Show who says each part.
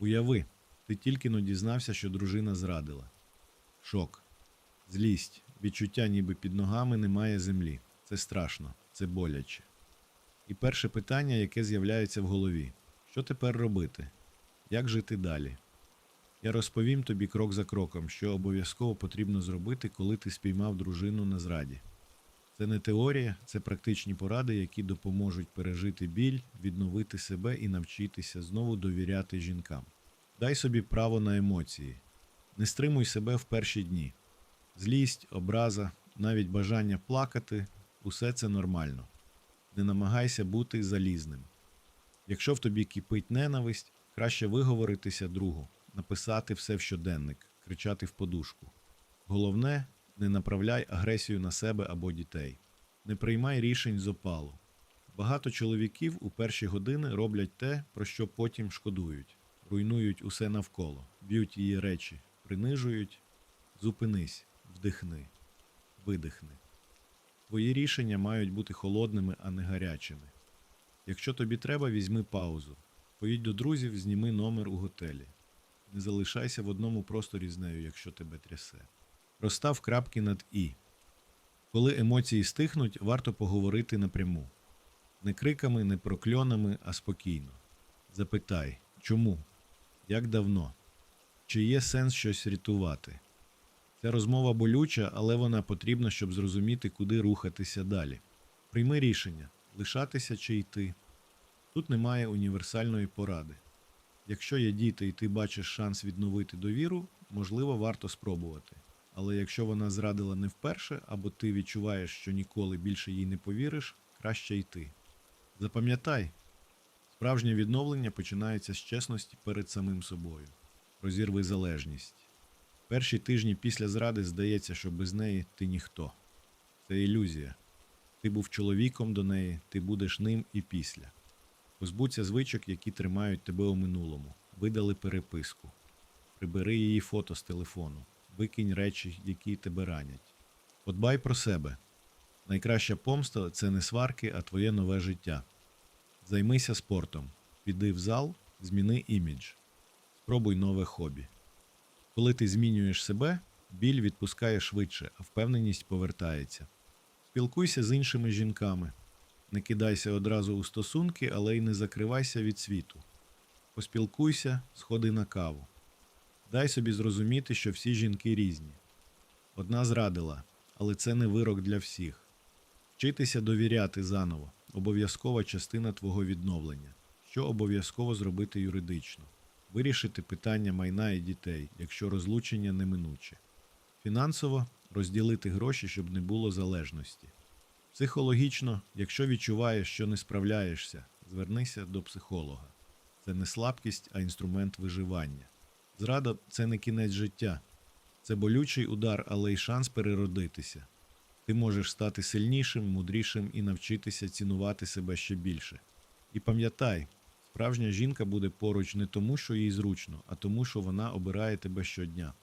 Speaker 1: Уяви, ти тільки но дізнався, що дружина зрадила. Шок, злість, відчуття, ніби під ногами немає землі. Це страшно, це боляче. І перше питання, яке з'являється в голові: що тепер робити? Як жити далі? Я розповім тобі крок за кроком, що обов'язково потрібно зробити, коли ти спіймав дружину на зраді. Це не теорія, це практичні поради, які допоможуть пережити біль, відновити себе і навчитися знову довіряти жінкам. Дай собі право на емоції. Не стримуй себе в перші дні. Злість, образа, навіть бажання плакати усе це нормально. Не намагайся бути залізним. Якщо в тобі кипить ненависть, краще виговоритися другу, написати все в щоденник, кричати в подушку. Головне, не направляй агресію на себе або дітей. Не приймай рішень з опалу. Багато чоловіків у перші години роблять те, про що потім шкодують, руйнують усе навколо, б'ють її речі, принижують. Зупинись, вдихни, видихни. Твої рішення мають бути холодними, а не гарячими. Якщо тобі треба, візьми паузу. Поїдь до друзів, зніми номер у готелі. Не залишайся в одному просторі з нею, якщо тебе трясе. Розстав крапки над І. Коли емоції стихнуть, варто поговорити напряму. Не криками, не прокльонами, а спокійно. Запитай, чому? Як давно? Чи є сенс щось рятувати? Ця розмова болюча, але вона потрібна, щоб зрозуміти, куди рухатися далі. Прийми рішення лишатися чи йти. Тут немає універсальної поради. Якщо є діти і ти бачиш шанс відновити довіру, можливо, варто спробувати. Але якщо вона зрадила не вперше, або ти відчуваєш, що ніколи більше їй не повіриш, краще йти. Запам'ятай, справжнє відновлення починається з чесності перед самим собою. Розірви залежність. Перші тижні після зради здається, що без неї ти ніхто. Це ілюзія. Ти був чоловіком до неї, ти будеш ним і після. Позбудься звичок, які тримають тебе у минулому. Видали переписку. Прибери її фото з телефону. Викинь речі, які тебе ранять. Подбай про себе. Найкраща помста це не сварки, а твоє нове життя. Займися спортом. Піди в зал, зміни імідж. Спробуй нове хобі. Коли ти змінюєш себе, біль відпускає швидше, а впевненість повертається. Спілкуйся з іншими жінками. Не кидайся одразу у стосунки, але й не закривайся від світу. Поспілкуйся, сходи на каву. Дай собі зрозуміти, що всі жінки різні. Одна зрадила, але це не вирок для всіх. Вчитися довіряти заново обов'язкова частина твого відновлення. Що обов'язково зробити юридично вирішити питання майна і дітей, якщо розлучення неминуче. Фінансово розділити гроші, щоб не було залежності. Психологічно, якщо відчуваєш, що не справляєшся, звернися до психолога. Це не слабкість, а інструмент виживання. Зрада це не кінець життя, це болючий удар, але й шанс переродитися. Ти можеш стати сильнішим, мудрішим і навчитися цінувати себе ще більше. І пам'ятай, справжня жінка буде поруч не тому, що їй зручно, а тому, що вона обирає тебе щодня.